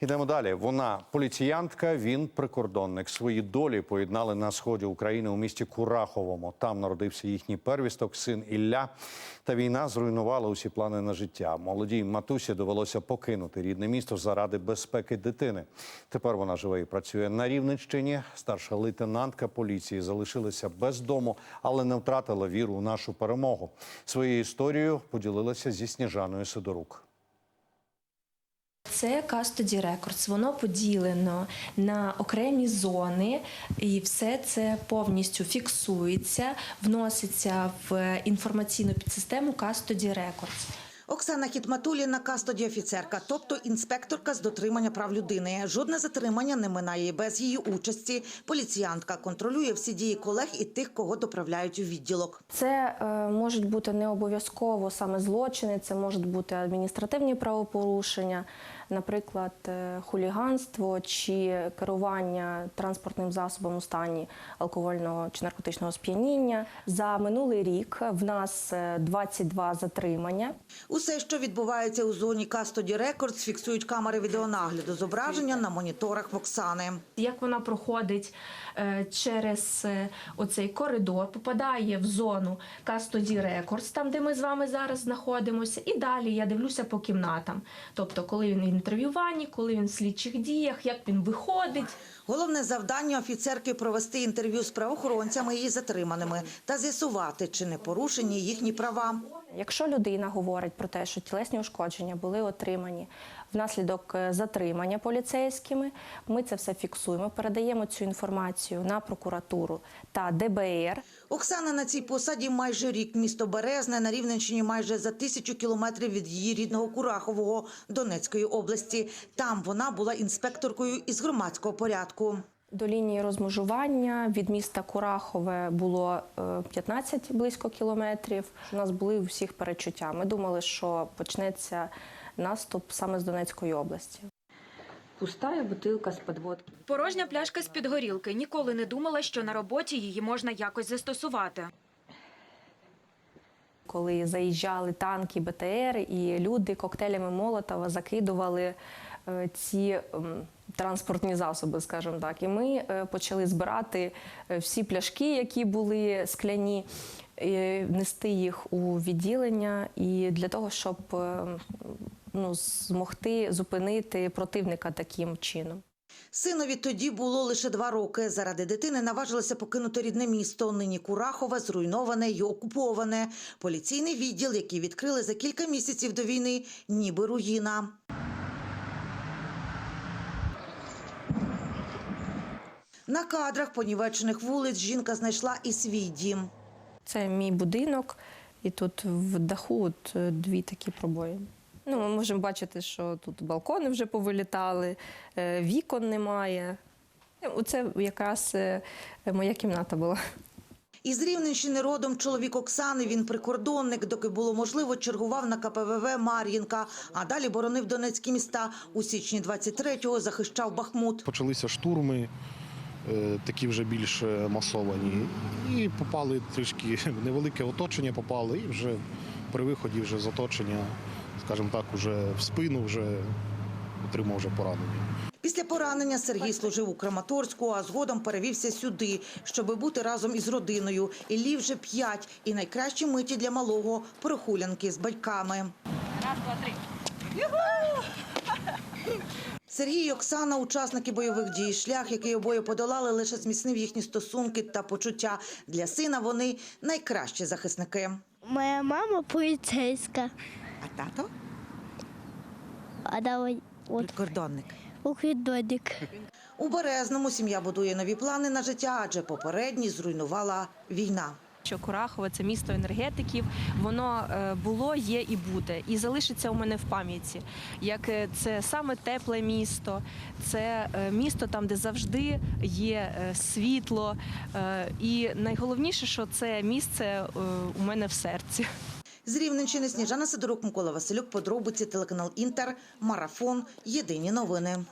Ідемо далі. Вона поліціянтка, він прикордонник. Свої долі поєднали на сході України у місті Кураховому. Там народився їхній первісток, син Ілля. Та війна зруйнувала усі плани на життя. Молодій матусі довелося покинути рідне місто заради безпеки дитини. Тепер вона живе і працює на Рівненщині. Старша лейтенантка поліції залишилася без дому, але не втратила віру у нашу перемогу. Своєю історією поділилася зі Сніжаною Сидорук. Це Custody Records. Воно поділено на окремі зони, і все це повністю фіксується, вноситься в інформаційну підсистему Custody Records. Оксана Хітматуліна – кастоді офіцерка, тобто інспекторка з дотримання прав людини. Жодне затримання не минає без її участі. Поліціянтка контролює всі дії колег і тих, кого доправляють у відділок. Це е, можуть бути не обов'язково саме злочини, це можуть бути адміністративні правопорушення, наприклад, е, хуліганство чи керування транспортним засобом у стані алкогольного чи наркотичного сп'яніння. За минулий рік в нас е, 22 затримання. Усе, що відбувається у зоні Кастоді Рекордс, фіксують камери відеонагляду зображення на моніторах Оксани. Як вона проходить е, через е, оцей коридор, попадає в зону Custody Records, там де ми з вами зараз знаходимося, і далі я дивлюся по кімнатам. Тобто, коли він інтерв'юванні, коли він в слідчих діях, як він виходить. Головне завдання офіцерки – провести інтерв'ю з правоохоронцями і затриманими та з'ясувати, чи не порушені їхні права. Якщо людина говорить про те, що тілесні ушкодження були отримані внаслідок е, затримання поліцейськими, ми це все фіксуємо, передаємо цю інформацію на прокуратуру та ДБР. Оксана на цій посаді майже рік. Місто Березне на Рівненщині майже за тисячу кілометрів від її рідного Курахового Донецької області. Там вона була інспекторкою із громадського порядку. До лінії розмежування від міста Курахове було е, 15 близько кілометрів. У нас були всіх перечуття. Ми думали, що почнеться наступ саме з Донецької області. Пустая бутилка з подводки. Порожня пляшка з під горілки. Ніколи не думала, що на роботі її можна якось застосувати. коли заїжджали танки, БТР, і люди коктейлями Молотова закидували е, ці транспортні засоби, скажімо так. І ми е, почали збирати е, всі пляшки, які були скляні, нести їх у відділення, і для того, щоб е, ну, змогти зупинити противника таким чином. Синові тоді було лише два роки. Заради дитини наважилася покинути рідне місто. Нині Курахове зруйноване й окуповане. Поліційний відділ, який відкрили за кілька місяців до війни, ніби руїна. На кадрах понівечених вулиць жінка знайшла і свій дім. Це мій будинок, і тут в даху от е, дві такі пробої. Ну, ми можемо бачити, що тут балкони вже повилітали, е, вікон немає. Оце якраз е, моя кімната була. Із Рівненщини родом чоловік Оксани. Він прикордонник. Доки було можливо, чергував на КПВВ Мар'їнка, а далі боронив Донецькі міста. У січні 23-го захищав Бахмут. Почалися штурми, такі вже більш е, масовані. І попали трішки в невелике оточення, попали, і вже при виході вже з оточення, скажімо так, уже в спину вже отримав вже поранення. Після поранення Сергій служив у Краматорську, а згодом перевівся сюди, щоби бути разом із родиною. Іллі вже п'ять. І найкращі миті для малого – прогулянки з батьками. Сергій і Оксана – учасники бойових дій. Шлях, який обоє подолали, лише зміцнив їхні стосунки та почуття. Для сина вони – найкращі захисники. Моя мама поліцейська, А тато а давай от прикордонник. укидодик. У Березному сім'я будує нові плани на життя, адже попередні зруйнувала війна. Що Курахове це місто енергетиків. Воно е, було, є і буде, і залишиться у мене в пам'яті. Як е, це саме тепле місто, це е, місто там, де завжди є світло. І найголовніше, що це місце у мене в серці. З Рівненщини Сніжана Сидорук, Микола Василюк, подробиці, телеканал Інтер, Марафон, Єдині новини.